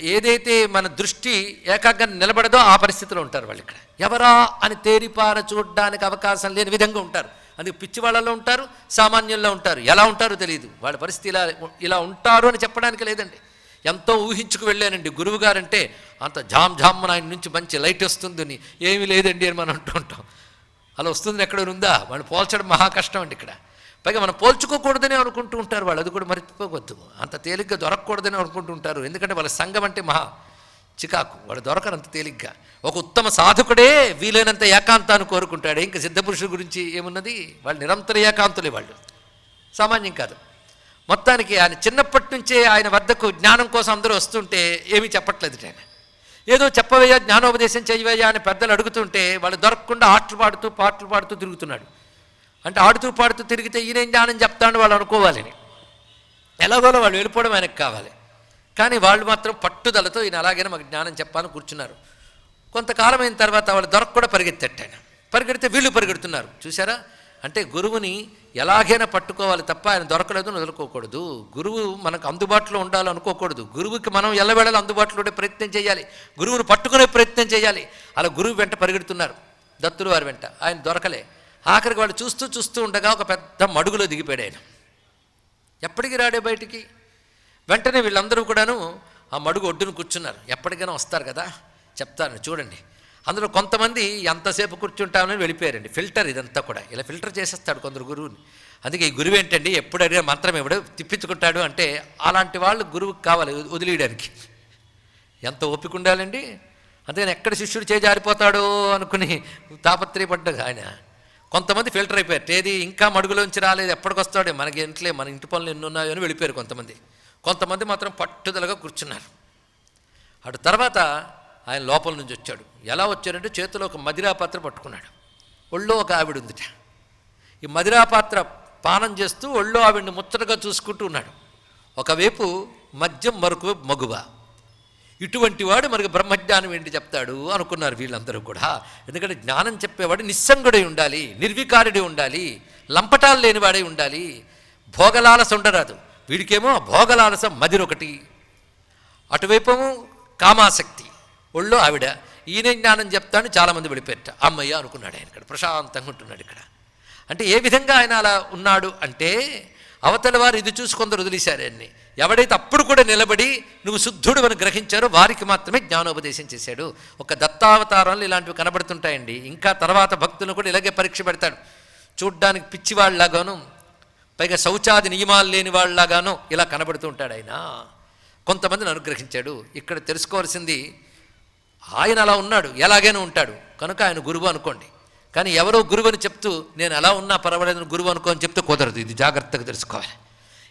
ఏదైతే మన దృష్టి ఏకాగ్ర నిలబడదో ఆ పరిస్థితిలో ఉంటారు వాళ్ళు ఇక్కడ. ఎవరా అని తేరిపార చూడడానికి అవకాశం లేని విధంగా ఉంటారు. అందుకు పిచ్చి వాళ్ళలో ఉంటారు సామాన్యుల్లో ఉంటారు. ఎలా ఉంటారో తెలియదు వాళ్ళ పరిస్థితి ఇలా ఇలా ఉంటారు అని చెప్పడానికి లేదండి. ఎంతో ఊహించుకు వెళ్ళానండి. గురువు గారంటే అంత జామ్ జామ్ ఆయన నుంచి మంచి లైట్ వస్తుందని ఏమీ లేదండి అని మనం అంటూ ఉంటాం. అలా వస్తుంది ఎక్కడ ఉందా? వాళ్ళు పోల్చడం మహా కష్టం అండి ఇక్కడ. పైగా మనం పోల్చుకోకూడదని అనుకుంటూ ఉంటారు వాళ్ళు. అది కూడా మర్చిపోవద్దు. అంత తేలిగ్గా దొరకకూడదని అనుకుంటూ ఉంటారు. ఎందుకంటే వాళ్ళ సంఘం అంటే మహా చికాకు. వాడు దొరకరు అంత తేలిగ్గా. ఒక ఉత్తమ సాధకుడే వీలైనంత ఏకాంతాన్ని కోరుకుంటాడు. ఇంకా సిద్ధపురుషుల గురించి ఏమున్నది? వాళ్ళు నిరంతర ఏకాంతులే వాళ్ళు. సామాన్యం కాదు. మొత్తానికి ఆయన చిన్నప్పటి నుంచే ఆయన వద్దకు జ్ఞానం కోసం అందరూ వస్తుంటే ఏమీ చెప్పట్లేదు ఆయన. ఏదో చెప్పవయ్యా జ్ఞానోపదేశం చేయవయ్యా అని పెద్దలు అడుగుతుంటే వాళ్ళు దొరకకుండా ఆటలు పాడుతూ పాటలు పాడుతూ తిరుగుతున్నాడు. అంటే ఆడుతూ పాడుతూ తిరిగితే ఈయనేం జ్ఞానం చెప్తాడు వాళ్ళు అనుకోవాలని ఎలాగోలో వాళ్ళు వెళ్ళిపోవడం ఆయనకు కావాలి. కానీ వాళ్ళు మాత్రం పట్టుదలతో ఈయన అలాగైనా మాకు జ్ఞానం చెప్పాలని కూర్చున్నారు. కొంతకాలం అయిన తర్వాత వాళ్ళు దొరక కూడా పరిగెత్తట్టు ఆయన. పరిగెడితే వీళ్ళు పరిగెడుతున్నారు. చూసారా అంటే గురువుని ఎలాగైనా పట్టుకోవాలి తప్ప ఆయన దొరకలేదు అని వదులుకోకూడదు. గురువు మనకు అందుబాటులో ఉండాలి అనుకోకూడదు. గురువుకి మనం ఎల్లవేళలు అందుబాటులో ఉండే ప్రయత్నం చేయాలి. గురువుని పట్టుకునే ప్రయత్నం చేయాలి. అలా గురువు వెంట పరిగెడుతున్నారు. దత్తులు వారి వెంట. ఆయన దొరకలే. ఆఖరికి వాళ్ళు చూస్తూ చూస్తూ ఉండగా ఒక పెద్ద మడుగులో దిగిపోయాడు ఆయన. ఎప్పటికి రాడే బయటికి? వెంటనే వీళ్ళందరూ కూడాను ఆ మడుగు ఒడ్డున కూర్చున్నారు. ఎప్పటికైనా వస్తారు కదా? చెప్తాను చూడండి. అందులో కొంతమంది ఎంతసేపు కూర్చుంటామని వెళ్ళిపోయారండి. ఫిల్టర్ ఇదంతా కూడా. ఇలా ఫిల్టర్ చేసేస్తాడు కొందరు గురువుని. అందుకే ఈ గురువు ఏంటండి? ఎప్పుడు అడిగిన మంత్రం ఎవడు తిప్పించుకుంటాడు అంటే అలాంటి వాళ్ళు గురువుకి కావాలి వదిలేయడానికి. ఎంత ఓపిక ఉండాలండి? అందుకని ఎక్కడ శిష్యుడు చేజారిపోతాడో జారిపోతాడో అనుకుని తాపత్రయపడ్డ ఆయన. కొంతమంది ఫిల్టర్ అయిపోయారు. ఏది ఇంకా మడుగులోంచి రాలేదు ఎప్పటికొస్తాడే మనకి ఇంట్లే మన ఇంటి పనులు ఎన్ని ఉన్నాయో అని వెళ్ళిపోయారు కొంతమంది. కొంతమంది మాత్రం పట్టుదలగా కూర్చున్నారు. అటు తర్వాత ఆయన లోపల నుంచి వచ్చాడు. ఎలా వచ్చాడంటే చేతిలో ఒక మదిరా పాత్ర పట్టుకున్నాడు. ఒళ్ళో ఒక ఆవిడ ఉందిట. ఈ మదిరా పాత్ర పానం చేస్తూ ఒళ్ళో ఆవిడ్ని ముచ్చటగా చూసుకుంటూ ఉన్నాడు. ఒకవైపు మద్యం మరొక మగువ. ఇటువంటి వాడు మనకు బ్రహ్మజ్ఞానం ఏంటి చెప్తాడు అనుకున్నారు వీళ్ళందరూ కూడా. ఎందుకంటే జ్ఞానం చెప్పేవాడు నిస్సంగుడై ఉండాలి నిర్వికారుడై ఉండాలి లంపటాలు లేనివాడై ఉండాలి. భోగలాలస ఉండరాదు. వీడికేమో భోగలాలస మదిరొకటి అటువైపు కామాసక్తి. ఒళ్ళో ఆవిడ ఈయన జ్ఞానం చెప్తాను చాలామంది వెళ్ళిపెట్ట అమ్మయ్య అనుకున్నాడు ఆయన ఇక్కడ ప్రశాంతంగా ఉంటున్నాడు ఇక్కడ. అంటే ఏ విధంగా ఆయన అలా ఉన్నాడు అంటే అవతల వారు ఇది చూసి కొందరు వదిలేశారు అన్నీ ఎవడైతే అప్పుడు కూడా నిలబడి నువ్వు శుద్ధుడు అని గ్రహించారో వారికి మాత్రమే జ్ఞానోపదేశం చేశాడు. ఒక దత్తావతారంలో ఇలాంటివి కనబడుతుంటాయండి. ఇంకా తర్వాత భక్తులను కూడా ఇలాగే పరీక్ష పెడతాడు. చూడ్డానికి పిచ్చివాళ్ళలాగాను పైగా శౌచాది నియమాలు లేని వాళ్ళలాగాను ఇలా కనబడుతూ ఉంటాడు ఆయన. కొంతమందిని అనుగ్రహించాడు. ఇక్కడ తెలుసుకోవాల్సింది ఆయన అలా ఉన్నాడు ఎలాగైనా ఉంటాడు. కనుక ఆయన గురువు అనుకోండి. కానీ ఎవరో గురువు అని చెప్తూ నేను అలా ఉన్నా పర్వాలేదని గురువు అనుకో అని చెప్తే కుదరదు. ఇది జాగ్రత్తగా తెలుసుకోవాలి.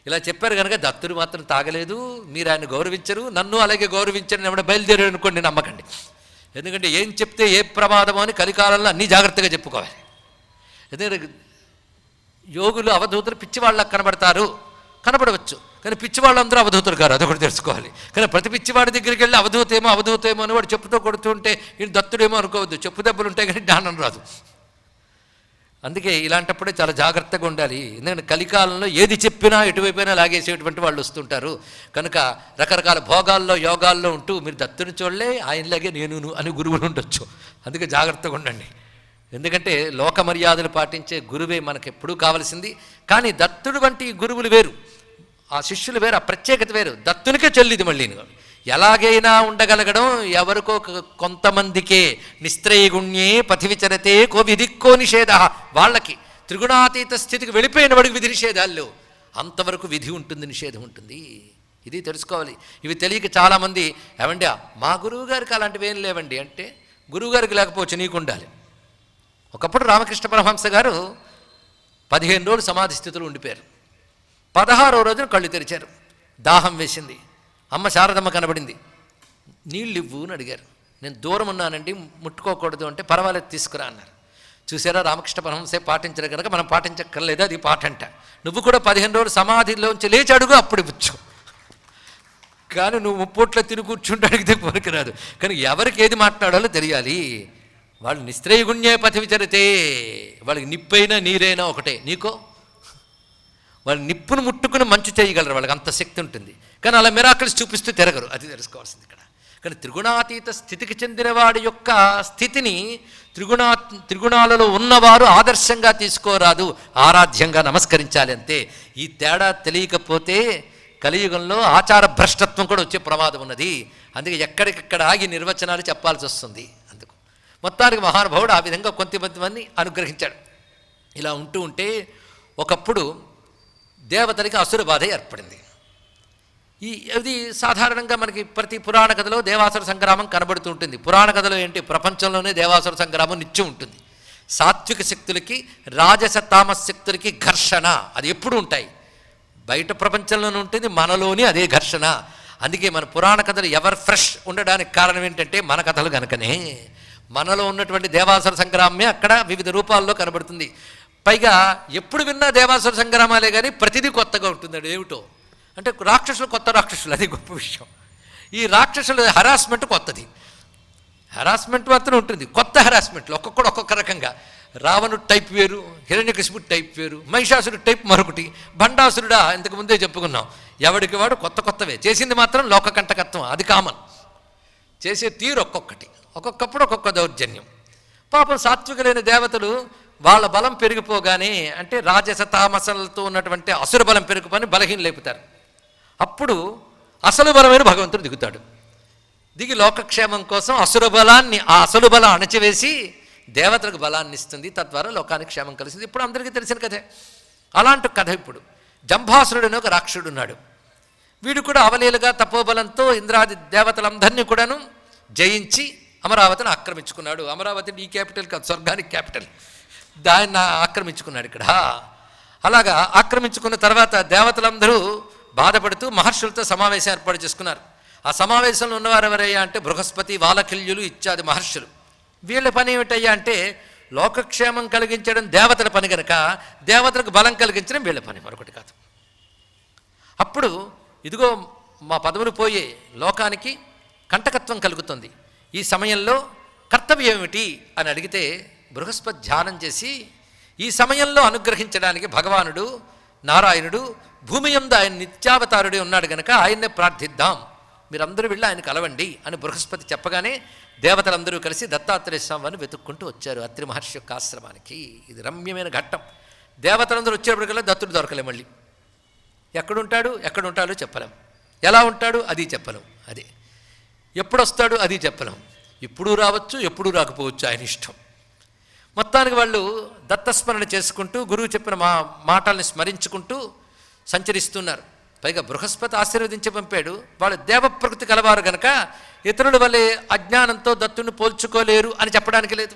ఇలా చెప్పారు కనుక దత్తుడు మాత్రం తాగలేదు మీరు ఆయన గౌరవించరు నన్ను అలాగే గౌరవించరు ఎవడ బయలుదేరాడు అనుకోండి నమ్మకండి. ఎందుకంటే ఏం చెప్తే ఏ ప్రమాదమో అని కలికాలంలో అన్నీ జాగ్రత్తగా చెప్పుకోవాలి. ఎందుకంటే యోగులు అవధూతులు పిచ్చివాళ్ళకు కనబడతారు కనబడవచ్చు. కానీ పిచ్చివాళ్ళందరూ అవధూతులు కారు అదొకటి తెలుసుకోవాలి. కానీ ప్రతి పిచ్చివాడి దగ్గరికి వెళ్ళి అవధూతేమో అవధూతేమో అని వాడు చెప్పుతో కొడుతుంటే ఈయన దత్తుడేమో అనుకోవద్దు చెప్పు దెబ్బలు ఉంటాయి కానీ జ్ఞానం రాదు. అందుకే ఇలాంటప్పుడే చాలా జాగ్రత్తగా ఉండాలి. ఎందుకంటే కలికాలంలో ఏది చెప్పినా ఎటువైపోయినా లాగేసేటువంటి వాళ్ళు వస్తుంటారు. కనుక రకరకాల భోగాల్లో యోగాల్లో ఉంటూ మీరు దత్తుని చూడలే ఆయనలాగే నేను అని గురువులు ఉండొచ్చు. అందుకే జాగ్రత్తగా ఉండండి. ఎందుకంటే లోక మర్యాదలు పాటించే గురువే మనకు ఎప్పుడూ కావలసింది. కానీ దత్తుడు వంటి గురువులు వేరు. ఆ శిష్యులు వేరు ఆ ప్రత్యేకత వేరు. దత్తునికే చెల్లిది మళ్ళీ ఎలాగైనా ఉండగలగడం ఎవరికో కొంతమందికే. నిస్త్రయగుణ్యే పథివిచరతే కో విధిక్కో నిషేధ. వాళ్ళకి త్రిగుణాతీత స్థితికి వెళ్ళిపోయిన వాడికి విధి నిషేధాలు అంతవరకు విధి ఉంటుంది నిషేధం ఉంటుంది. ఇది తెలుసుకోవాలి. ఇవి తెలియక చాలామంది ఏమండి మా గురువు గారికి అలాంటివి ఏం లేవండి అంటే గురువుగారికి లేకపోవచ్చు నీకు ఉండాలి ఒకప్పుడు రామకృష్ణ పరమహంస గారు పదిహేను రోజులు సమాధి స్థితిలో ఉండిపోయారు. పదహారో రోజున కళ్ళు తెరిచారు. దాహం వేసింది. అమ్మ శారదమ్మ కనబడింది. నీళ్ళు ఇవ్వు అని అడిగారు. నేను దూరం ఉన్నానండి ముట్టుకోకూడదు అంటే పర్వాలేదు తీసుకురా అన్నారు. చూసారా రామకృష్ణ పరమంసే పాటించరు కనుక మనం పాటించక్కర్లేదు అది పాట అంట నువ్వు కూడా పదిహేను రోజులు సమాధిలోంచి లేచి అడుగు అప్పుడు ఇవ్వచ్చు. కానీ నువ్వు ముప్పొట్లో తిని కూర్చుంటే అడిగితే పనికిరాదు. కానీ ఎవరికి ఏది మాట్లాడాలో తెలియాలి. వాళ్ళు నిస్త్రయగుణ్యే పథ విచరితే వాళ్ళకి నిప్పైనా నీరైనా ఒకటే. నీకో? వాళ్ళు నిప్పును ముట్టుకుని మంచు చేయగలరు వాళ్ళకి అంత శక్తి ఉంటుంది. కానీ అలా మిరాకల్స్ చూపిస్తూ తిరగరు. అది తెలుసుకోవాల్సింది ఇక్కడ. కానీ త్రిగుణాతీత స్థితికి చెందిన వాడి యొక్క స్థితిని త్రిగుణా త్రిగుణాలలో ఉన్నవారు ఆదర్శంగా తీసుకోరాదు. ఆరాధ్యంగా నమస్కరించాలి అంతే. ఈ తేడా తెలియకపోతే కలియుగంలో ఆచార భ్రష్టత్వం కూడా వచ్చే ప్రమాదం ఉన్నది. అందుకే ఎక్కడికక్కడ ఆగి నిర్వచనాలు చెప్పాల్సి వస్తుంది. అందుకు. మొత్తానికి మహానుభావుడు ఆ విధంగా కొంతమంది అనుగ్రహించాడు. ఇలా ఉంటూ ఉంటే ఒకప్పుడు దేవతలకి అసుర బాధ ఏర్పడింది. ఈ ఇది సాధారణంగా మనకి ప్రతి పురాణ కథలో దేవాసుర సంగ్రామం కనబడుతూ ఉంటుంది. పురాణ కథలో ఏంటి? ప్రపంచంలోనే దేవాసుర సంగ్రామం నిత్యం ఉంటుంది. సాత్విక శక్తులకి రాజస తామస శక్తులకి ఘర్షణ అది ఎప్పుడు ఉంటాయి. బయట ప్రపంచంలోనే ఉంటుంది మనలోని అదే ఘర్షణ. అందుకే మన పురాణ కథలు ఎవర్ ఫ్రెష్ ఉండడానికి కారణం ఏంటంటే మన కథలు కనుకనే మనలో ఉన్నటువంటి దేవాసుర సంగ్రామమే అక్కడ వివిధ రూపాల్లో కనబడుతుంది. పైగా ఎప్పుడు విన్నా దేవాసుర సంగ్రామాలే కానీ ప్రతిదీ కొత్తగా ఉంటుంది అది ఏమిటో? అంటే రాక్షసులు కొత్త రాక్షసులు అది గొప్ప విషయం. ఈ రాక్షసుల హరాస్మెంట్ కొత్తది. హరాస్మెంట్ మాత్రం ఉంటుంది. కొత్త హరాస్మెంట్లు ఒక్కొక్కడు ఒక్కొక్క రకంగా. రావణుడు టైప్ వేరు హిరణ్యకృష్ణుడు టైప్ వేరు మహిషాసురుడు టైప్ మరొకటి భండాసురుడా ఇంతకు ముందే చెప్పుకున్నాం. ఎవడికి వాడు కొత్త కొత్తవే. చేసింది మాత్రం లోకకంటకత్వం అది కామన్ చేసే తీరు ఒక్కొక్కటి. ఒక్కొక్కప్పుడు ఒక్కొక్క దౌర్జన్యం. పాపం సాత్వికులైన దేవతలు వాళ్ళ బలం పెరిగిపోగానే అంటే రాజస తామసలతో ఉన్నటువంటి అసుర బలం పెరిగిపోని బలహీన లేపుతారు అప్పుడు అసలు బలమైన భగవంతుడు దిగుతాడు. దిగి లోకక్షేమం కోసం అసుర బలాన్ని ఆ అసలు బలం అణచివేసి దేవతలకు బలాన్ని ఇస్తుంది. తద్వారా లోకానికి క్షేమం కలిసింది. ఇప్పుడు అందరికీ తెలిసిన కథే. అలాంటి కథ ఇప్పుడు. జంభాసురుడు అని ఒక రాక్షసుడు ఉన్నాడు. వీడు కూడా అవలీలుగా తపోబలంతో ఇంద్రాది దేవతలందరినీ కూడాను జయించి అమరావతిని ఆక్రమించుకున్నాడు. అమరావతి ఈ క్యాపిటల్ కాదు స్వర్గానికి క్యాపిటల్. దాన్ని ఆక్రమించుకున్నాడు ఇక్కడ. అలాగా ఆక్రమించుకున్న తర్వాత దేవతలందరూ బాధపడుతూ మహర్షులతో సమావేశం ఏర్పాటు చేసుకున్నారు. ఆ సమావేశంలో ఉన్నవారు ఎవరయ్యా అంటే బృహస్పతి వాలకిల్యులు ఇత్యాది మహర్షులు. వీళ్ళ పని ఏమిటయ్యా అంటే లోకక్షేమం కలిగించడం దేవతల పని కనుక దేవతలకు బలం కలిగించడం వీళ్ళ పని మరొకటి కాదు. అప్పుడు ఇదిగో మా పదవులు పోయే లోకానికి కంటకత్వం కలుగుతుంది. ఈ సమయంలో కర్తవ్యం ఏమిటి అని అడిగితే బృహస్పతి ధ్యానం చేసి ఈ సమయంలో అనుగ్రహించడానికి భగవానుడు నారాయణుడు భూమి ఎందు ఆయన నిత్యావతారుడే ఉన్నాడు గనక ఆయన్నే ప్రార్థిద్దాం. మీరందరూ వెళ్ళి ఆయన కలవండి అని బృహస్పతి చెప్పగానే దేవతలందరూ కలిసి దత్తాత్రేయ స్వామిని వెతుక్కుంటూ వచ్చారు అత్రి మహర్షి యొక్క ఆశ్రమానికి. ఇది రమ్యమైన ఘట్టం. దేవతలందరూ వచ్చేప్పటికల్లా దత్తుడు దొరకలే మళ్ళీ. ఎక్కడుంటాడు? ఎక్కడుంటాడో చెప్పలేం. ఎలా ఉంటాడు? అది చెప్పలేం. అదే. ఎప్పుడొస్తాడు? అది చెప్పలేం. ఇప్పుడు రావచ్చు ఎప్పుడు రాకపోవచ్చు ఆయన ఇష్టం. మొత్తానికి వాళ్ళు దత్తస్మరణ చేసుకుంటూ గురువు చెప్పిన మా మాటల్ని స్మరించుకుంటూ సంచరిస్తున్నారు. పైగా బృహస్పతి ఆశీర్వదించి పంపాడు. వాళ్ళు దేవప్రకృతి కలవారు గనక ఇతరుల వల్లే అజ్ఞానంతో దత్తుని పోల్చుకోలేరు అని చెప్పడానికి లేదు.